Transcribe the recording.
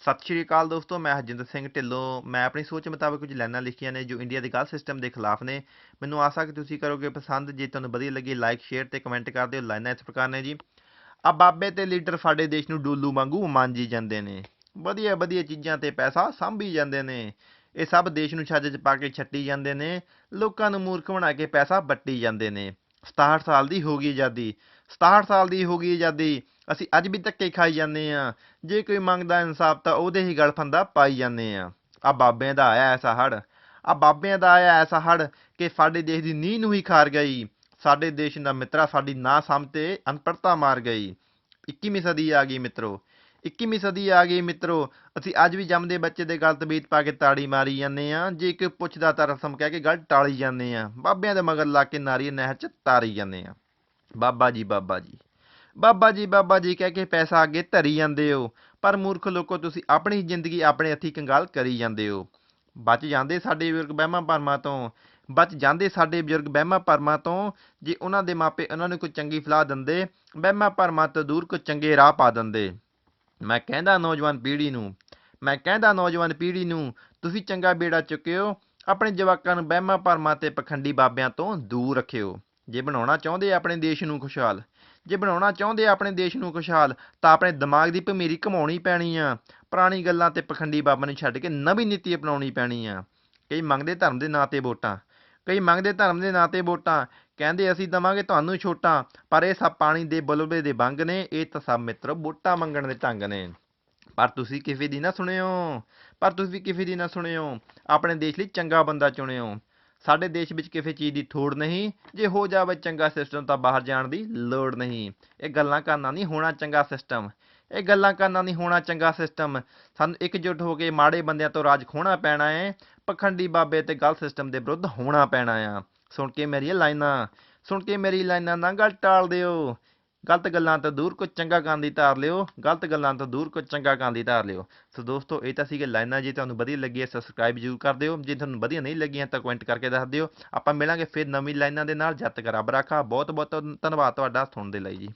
ਸਤਿ ਸ਼੍ਰੀ ਅਕਾਲ ਦੋਸਤੋ, ਮੈਂ ਹਰਜਿੰਦਰ ਸਿੰਘ ਢਿੱਲੋਂ। ਮੈਂ ਆਪਣੀ ਸੋਚ ਮੁਤਾਬਕ ਕੁਝ ਲਾਈਨਾਂ ਲਿਖੀਆਂ ਨੇ ਜੋ ਇੰਡੀਆ ਦੇ ਗਲਤ ਸਿਸਟਮ ਦੇ ਖਿਲਾਫ ਨੇ। ਮੈਨੂੰ ਆਸਾ ਕਿ ਤੁਸੀਂ ਕਰੋਗੇ ਪਸੰਦ। ਜੇ ਤੁਹਾਨੂੰ ਵਧੀਆ ਲੱਗੀ ਲਾਈਕ ਸ਼ੇਅਰ ਤੇ ਕਮੈਂਟ ਕਰ ਦਿਓ। ਲਾਈਨਾਂ ਇਸ ਪ੍ਰਕਾਰ ਨੇ ਜੀ। ਆ ਬਾਬੇ ਤੇ ਲੀਡਰ ਸਾਡੇ ਦੇਸ਼ ਨੂੰ ਡੋਲੂ ਵਾਂਗੂ ਮਾਂਜੀ ਜਾਂਦੇ ਨੇ। ਵਧੀਆ ਵਧੀਆ ਚੀਜ਼ਾਂ ਤੇ ਪੈਸਾ ਸਾਂਭੀ ਜਾਂਦੇ ਨੇ। ਇਹ ਸਭ ਦੇਸ਼ ਨੂੰ ਛੱਜ 'ਚ ਪਾ ਕੇ ਛੱਟੀ ਜਾਂਦੇ ਨੇ। ਲੋਕਾਂ ਨੂੰ ਮੂਰਖ ਬਣਾ ਕੇ ਪੈਸਾ ਵੱਟੀ ਜਾਂਦੇ ਨੇ। 67 ਸਾਲ ਦੀ ਹੋ ਗਈ ਆਜ਼ਾਦੀ। 67 ਸਾਲ ਦੀ ਹੋ ਗਈ ਆਜ਼ਾਦੀ। ਅਸੀਂ ਅੱਜ ਵੀ ਧੱਕੇ ਖਾਈ ਜਾਂਦੇ ਆ ਜੇ ਕੋਈ ਮੰਗਦਾ ਇਨਸਾਫ ਤਾਂ ਉਹਦੇ ਹੀ ਗਲ ਫੰਦਾ ਪਾਈ ਜਾਂਦੇ ਆ ਆ ਬਾਬਿਆਂ ਦਾ ਆਇਆ ਐਸਾ ਹੜ ਆ ਬਾਬਿਆਂ ਦਾ ਆਇਆ ਐਸਾ ਹੜ ਕਿ ਸਾਡੇ ਦੇਸ਼ ਦੀ ਨੀਂਹ ਨੂੰ ਹੀ ਖਾਰ ਗਈ। ਸਾਡੇ ਦੇਸ਼ ਦਾ ਮਿੱਤਰਾ ਸਾਡੀ ਨਾ ਸਮਤੇ ਅਨਪੜਤਾ ਮਾਰ ਗਈ। 21ਵੀਂ ਸਦੀ ਆ ਗਈ ਮਿੱਤਰੋ। 21ਵੀਂ ਸਦੀ ਆ ਗਈ ਮਿੱਤਰੋ। ਅਸੀਂ ਅੱਜ ਵੀ ਜੰਮਦੇ ਬੱਚੇ ਦੇ ਗਲਤ ਬੀਤ ਪਾ ਕੇ ਤਾੜੀ ਮਾਰੀ ਜਾਂਦੇ ਆ ਜੇ ਕੋਈ ਪੁੱਛਦਾ ਤਾਂ ਰਸਮ ਕਹਿ ਕੇ ਗੱਲ ਟਾਲੀ ਜਾਂਦੇ ਆ ਬਾਬਿਆਂ ਦੇ ਮਗਰ ਲਾ ਕੇ ਨਾਰੀ ਨਹਿਰ ਚ ਤਾਰੀ ਜਾਂਦੇ ਆ ਬਾਬਾ ਜੀ ਬਾਬਾ ਜੀ। ਬਾਬਾ ਜੀ ਬਾਬਾ ਜੀ ਕਹਿ ਕੇ ਪੈਸਾ ਅੱਗੇ ਧਰੀ ਜਾਂਦੇ ਹੋ, ਪਰ ਮੂਰਖ ਲੋਕੋ ਤੁਸੀਂ ਆਪਣੀ ਜ਼ਿੰਦਗੀ ਆਪਣੇ ਹੱਥੀਂ ਕੰਗਾਲ ਕਰੀ ਜਾਂਦੇ ਹੋ। ਬਚ ਜਾਂਦੇ ਸਾਡੇ ਬਜ਼ੁਰਗ ਵਹਿਮਾਂ ਭਰਮਾਂ ਤੋਂ, ਬਚ ਜਾਂਦੇ ਸਾਡੇ ਬਜ਼ੁਰਗ ਵਹਿਮਾਂ ਭਰਮਾਂ ਤੋਂ, ਜੇ ਉਹਨਾਂ ਦੇ ਮਾਪੇ ਉਹਨਾਂ ਨੂੰ ਕੋਈ ਚੰਗੀ ਫਲਾਹ ਦਿੰਦੇ, ਵਹਿਮਾਂ ਭਰਮਾਂ ਤੋਂ ਦੂਰ ਕੋਈ ਚੰਗੇ ਰਾਹ ਪਾ ਦਿੰਦੇ। ਮੈਂ ਕਹਿੰਦਾ ਨੌਜਵਾਨ ਪੀੜ੍ਹੀ ਨੂੰ, ਮੈਂ ਕਹਿੰਦਾ ਨੌਜਵਾਨ ਪੀੜ੍ਹੀ ਨੂੰ, ਤੁਸੀਂ ਚੰਗਾ ਬੇੜਾ ਚੁੱਕਿਓ, ਆਪਣੇ ਜਵਾਕਾਂ ਨੂੰ ਵਹਿਮਾਂ ਭਰਮਾਂ ਤੇ ਪਖੰਡੀ ਬਾਬਿਆਂ ਤੋਂ ਦੂਰ ਰੱਖਿਓ। ਜੇ ਬਣਾਉਣਾ ਚਾਹੁੰਦੇ ਆਪਣੇ ਦੇਸ਼ ਨੂੰ ਖੁਸ਼ਹਾਲ ਜੇ ਬਣਾਉਣਾ ਚਾਹੁੰਦੇ ਆ ਆਪਣੇ ਦੇਸ਼ ਨੂੰ ਖੁਸ਼ਹਾਲ, ਤਾਂ ਆਪਣੇ ਦਿਮਾਗ ਦੀ ਭਮੀਰੀ ਘਮਾਉਣੀ ਪੈਣੀ ਆ। ਪੁਰਾਣੀ ਗੱਲਾਂ ਤੇ ਪਖੰਡੀ ਬਾਬਾ ਨੂੰ ਛੱਡ ਕੇ ਨਵੀਂ ਨੀਤੀ ਅਪਣਾਉਣੀ ਪੈਣੀ ਆ। ਕਈ ਮੰਗਦੇ ਧਰਮ ਦੇ ਨਾਂ ਤੇ ਵੋਟਾਂ, ਕਈ ਮੰਗਦੇ ਧਰਮ ਦੇ ਨਾਂ ਤੇ ਵੋਟਾਂ, ਕਹਿੰਦੇ ਅਸੀਂ ਦਵਾਂਗੇ ਤੁਹਾਨੂੰ ਛੋਟਾਂ, ਪਰ ਇਹ ਸਭ ਪਾਣੀ ਦੇ ਬਲਬੇ ਦੇ ਬੰਗ ਨੇ, ਇਹ ਤਾਂ ਸਭ ਮਿੱਤਰੋ ਵੋਟਾਂ ਮੰਗਣ ਦੇ ਢੰਗ ਨੇ। ਪਰ ਤੁਸੀਂ ਕਿਸੇ ਦੀ ਨਾ ਸੁਣਿਓ, ਪਰ ਤੁਸੀਂ ਕਿਸੇ ਦੀ ਨਾ ਸੁਣਿਓ, ਆਪਣੇ ਦੇਸ਼ ਲਈ ਚੰਗਾ ਬੰਦਾ ਚੁਣਿਓ। ਸਾਡੇ ਦੇਸ਼ ਵਿੱਚ ਕਿਸੇ ਚੀਜ਼ ਦੀ ਥੋੜ ਨਹੀਂ, ਜੇ ਹੋ ਜਾਵੇ ਚੰਗਾ ਸਿਸਟਮ ਤਾਂ ਬਾਹਰ ਜਾਣ ਦੀ ਲੋੜ ਨਹੀਂ। ਇਹ ਗੱਲਾਂ ਕਰਨਾ ਨਹੀਂ ਹੋਣਾ ਚੰਗਾ ਸਿਸਟਮ ਇਹ ਗੱਲਾਂ ਕਰਨਾ ਨਹੀਂ ਹੋਣਾ ਚੰਗਾ ਸਿਸਟਮ ਸਾਨੂੰ ਇਕਜੁੱਟ ਹੋ ਕੇ ਮਾੜੇ ਬੰਦਿਆਂ ਤੋਂ ਰਾਜ ਖੋਣਾ ਪੈਣਾ ਹੈ। ਪਖੰਡੀ ਬਾਬੇ ਤੇ ਗਲਤ ਸਿਸਟਮ ਦੇ ਵਿਰੁੱਧ ਹੋਣਾ ਪੈਣਾ ਆ। ਸੁਣ ਕੇ ਮੇਰੀਆਂ ਲਾਈਨਾਂ। ਸੁਣ ਕੇ ਮੇਰੀ ਲਾਈਨਾਂ ਨਾ ਗੱਲ ਟਾਲ ਦਿਓ। ਗਲਤ ਗੱਲਾਂ ਤੋਂ ਦੂਰ ਕੋ ਚੰਗਾ ਕੰਮ ਦੀ ਧਾਰ ਲਿਓ, ਗਲਤ ਗੱਲਾਂ ਤੋਂ ਦੂਰ ਕੋ ਚੰਗਾ ਕਰਨ ਦੀ ਧਾਰ ਲਿਓ। ਸੋ ਦੋਸਤੋ, ਇਹ ਤਾਂ ਸੀਗੇ ਲਾਈਨਾਂ, ਜੇ ਤੁਹਾਨੂੰ ਵਧੀਆ ਲੱਗੀ ਹੈ ਸਬਸਕ੍ਰਾਈਬ ਜ਼ਰੂਰ ਕਰ ਦਿਓ। ਜੇ ਤੁਹਾਨੂੰ ਵਧੀਆ ਨਹੀਂ ਲੱਗੀਆਂ ਤਾਂ ਕਮੈਂਟ ਕਰਕੇ ਦੱਸ ਦਿਓ। ਆਪਾਂ ਮਿਲਾਂਗੇ ਫਿਰ ਨਵੀਂ ਲਾਈਨਾਂ ਦੇ ਨਾਲ। ਜਦ ਤੱਕ ਰੱਬ ਰਾਖਾ। ਬਹੁਤ ਬਹੁਤ ਧੰਨਵਾਦ ਤੁਹਾਡਾ ਸੁਣਨ ਦੇ ਲਈ ਜੀ।